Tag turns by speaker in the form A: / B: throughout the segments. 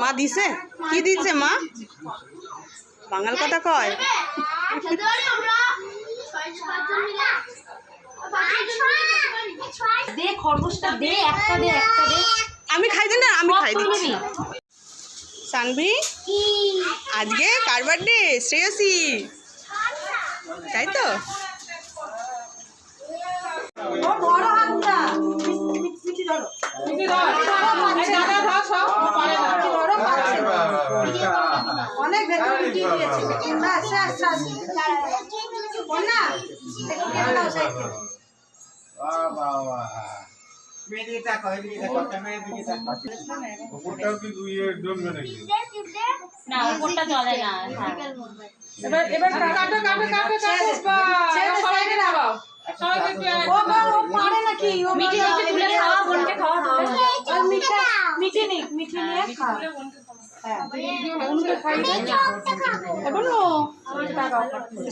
A: মা দিছে? কি দিছে মা? বাঙাল কথা কয়।
B: দে খরগোশটা দে একটা দে একটা দে।
A: আমি খাই দিই না আমি খাই দিচ্ছি।
B: নিবি।
A: সানভি আজকে কার বার্থডে শ্রেয়সী। তাই তো?
C: অনেক ভেতরে দিয়েছে। ব্যাস ব্যাস ব্যাস বন্যা?
D: বাহ বাহ বাহ
B: না চলে না।
E: এবার এবার কাটো কাটো কাটো কাটো।
C: ও পারে নাকি? ও
B: মিঠে মিঠে তুলে খাওয়া বোনকে খাওয়া
C: আর মিঠে মিঠে নিক মিঠে নিয়ে খা।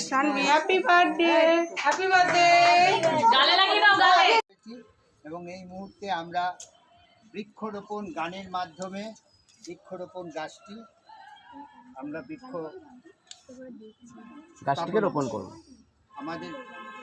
A: Sanvi happy birthday
E: happy birthday
B: গালে লাগিয়ে দাও গালে।
D: এবং এই মুহূর্তে আমরা বৃক্ষরোপণ গানের মাধ্যমে বৃক্ষরোপণ গাছটি আমরা বৃক্ষ
F: গাছটিকে রোপণ করব।
D: আমাদের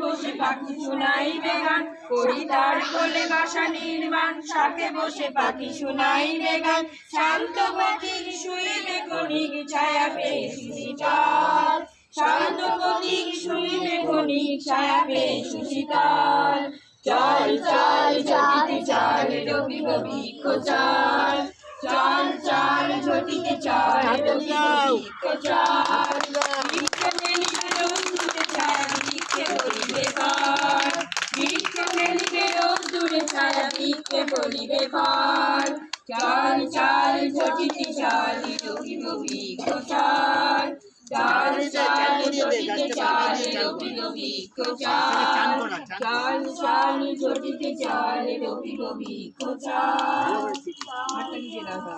E: বসে পাখি শুনাইবে গান করি তার কোলে বাসা নির্মাণ শাকে বসে পাখি শুনাইবে গান শান্ত পথিক শুইবে কণিক ছায়া পেয়ে সুশীতল শান্ত পথিক শুইবে কণিক ছায়া পেয়ে চল চল চলিতে চল রবি বৃক্ষ চল চল চল ঝটিকে চল রবি বৃক্ষ চল বৃক্ষ মেলিবে রোদ্দুরে ছায়া বৃক্ষে পড়িবে ফল বৃক্ষ মেলিবে রোদ্দুরে ছায়া বৃক্ষে পড়িবে ফল চল চল ঝটিতে চল রবি বৃক্ষ চল চল জটিতে চালে রবি রবি খোঁচাল চাল চাল জটিতে চালে রবি রবি খোঁচাল মাতঙ্গি রাধা